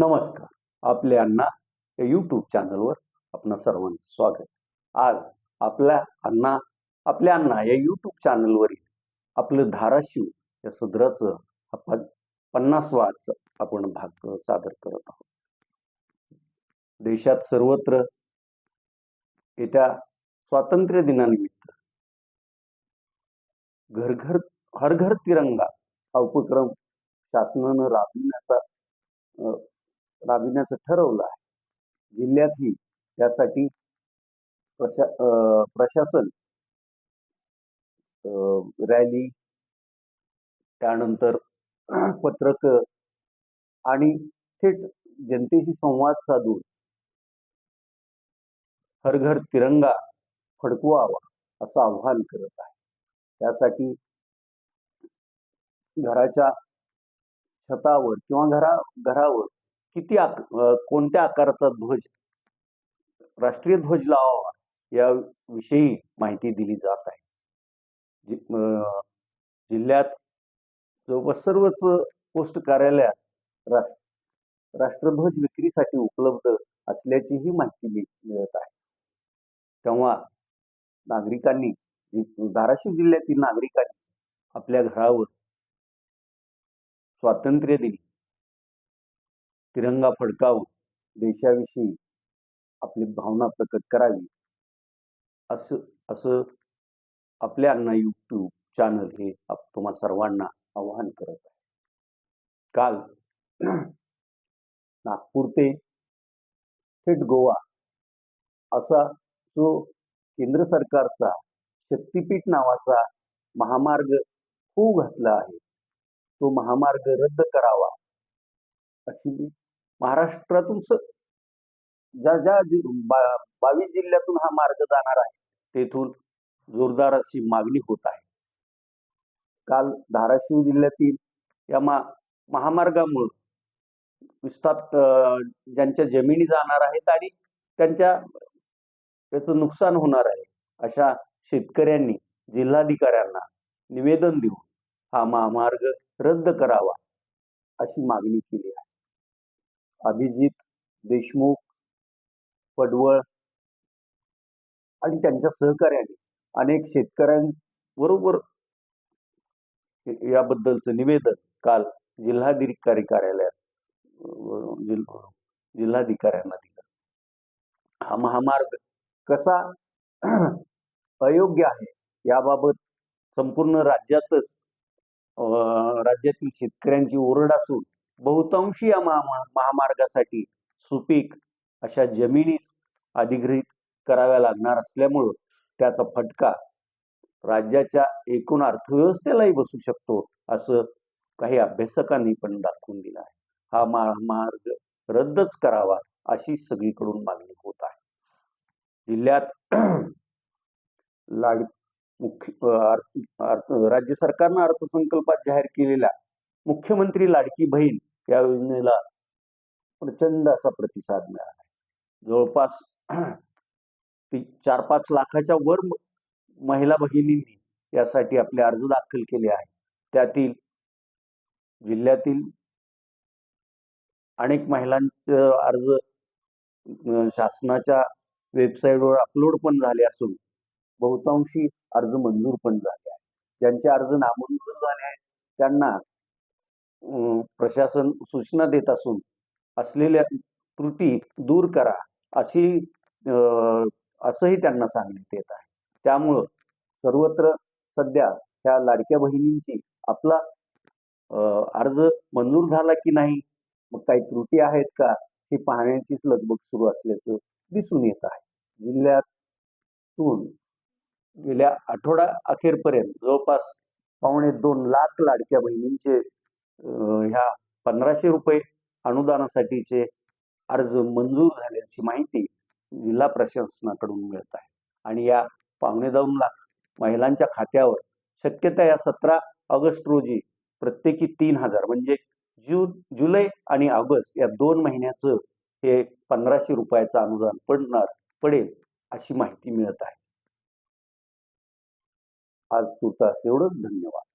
नमस्कार. आपले अण्णा या यूट्यूब चॅनलवर आपण सर्वांचं स्वागत. आज आपल्या अण्णा आपल्या अण्णा या यूट्यूब चॅनलवरील आपलं धाराशिव या सदराचं आपण पन्नासवाच आपण भाग सादर करत आहोत. देशात सर्वत्र येत्या स्वातंत्र्य दिनानिमित्त घर घर हर घर तिरंगा हा उपक्रम शासनानं राबविण्याचा राबविण्याचं ठरवलं आहे. जिल्ह्यातही त्यासाठी प्रशा प्रशासन रॅली त्यानंतर पत्रक आणि थेट जनतेशी संवाद साधून हर घर तिरंगा फडकवावा असं आव्हान करत आहे. त्यासाठी घराच्या छतावर किंवा घरा घरावर किती आक कोणत्या आकाराचा ध्वज राष्ट्रीय ध्वज लावावा या विषयी माहिती दिली जात आहे. जिल्ह्यात जवळपास सर्वच पोस्ट कार्यालयात राष्ट्र राष्ट्रध्वज विक्रीसाठी उपलब्ध असल्याचीही माहिती मिळत आहे. तेव्हा नागरिकांनी धाराशिव जिल्ह्यातील नागरिकांनी आपल्या घरावर स्वातंत्र्य दिली. तिरंगा फडकावून देशाविषयी आपली भावना प्रकट करावी. असं असं आपल्या अण्णा यूट्यूब चॅनल हे आप- तुम्हा सर्वांना आवाहन करत आहे. काल नागपूर ते थेट गोवा असा जो केंद्र सरकारचा शक्तीपीठ नावाचा महामार्ग होऊ घातला आहे तो महामार्ग रद्द करावा अशी मी महाराष्ट्रातून ज्या ज्या बावीस जिल्ह्यातून हा मार्ग जाणार आहे तेथून जोरदार अशी मागणी होत आहे. काल धाराशिव जिल्ह्यातील या मा महामार्गामुळं विस्थाप ज्यांच्या जमिनी जाणार आहेत आणि त्यांच्या त्याचं नुकसान होणार आहे अशा शेतकऱ्यांनी जिल्हाधिकाऱ्यांना निवेदन देऊन हा महामार्ग रद्द करावा अशी मागणी केली आहे. अभिजित देशमुख पडवळ आणि त्यांच्या सहकार्याने अनेक शेतकऱ्यांबरोबर याबद्दलचं निवेदन काल जिल्हाधिकारी कार्यालयात जिल्हाधिकाऱ्यांना दिलं. हा महामार्ग कसा अयोग्य आहे याबाबत संपूर्ण राज्यातच अं, राज्यातील शेतकऱ्यांची ओरड असून बहुतांशी या महामार्गासाठी सुपीक अशा जमिनीच अधिग्रहित कराव्या लागणार असल्यामुळं त्याचा फटका राज्याच्या एकूण अर्थव्यवस्थेलाही बसू शकतो असं काही अभ्यासकांनी पण दाखवून दिलं आहे. हा महामार्ग रद्दच करावा अशी सगळीकडून मागणी होत आहे. जिल्ह्यात लाड मुख्य राज्य सरकारनं अर्थसंकल्पात जाहीर केलेल्या मुख्यमंत्री लाडकी बहीण या योजनेला प्रचंड असा प्रतिसाद मिळाला. जवळपास चार पाच लाखाच्या वर महिला भगिनींनी यासाठी आपले अर्ज दाखल केले आहेत. त्यातील जिल्ह्यातील अनेक महिलांचे अर्ज शासनाच्या वेबसाईटवर अपलोड पण झाले असून बहुतांशी अर्ज मंजूर पण झाले आहेत. ज्यांचे अर्ज नामंजूर झाले आहेत त्यांना प्रशासन सूचना देत असून असलेल्या त्रुटी दूर करा अशी असंही त्यांना सांगण्यात येत आहे. त्यामुळं सर्वत्र सध्या ह्या लाडक्या बहिणींची आपला अर्ज मंजूर झाला की नाही मग काही त्रुटी आहेत का हे पाहण्याचीच लगबग सुरू असल्याचं दिसून येत आहे. जिल्ह्यातून गेल्या आठवडा अखेरपर्यंत जवळपास पावणे दोन लाख लाडक्या बहिणींचे ह्या पंधराशे रुपये अनुदानासाठीचे अर्ज मंजूर झाल्याची माहिती जिल्हा प्रशासनाकडून मिळत आहे. आणि या पावणे दोन लाख महिलांच्या खात्यावर शक्यता या सतरा ऑगस्ट रोजी प्रत्येकी तीन हजार म्हणजे जून जुलै आणि ऑगस्ट या दोन महिन्याचं हे पंधराशे रुपयाचं अनुदान पडणार पडेल अशी माहिती मिळत आहे. आज तुर्तास एवढंच. धन्यवाद.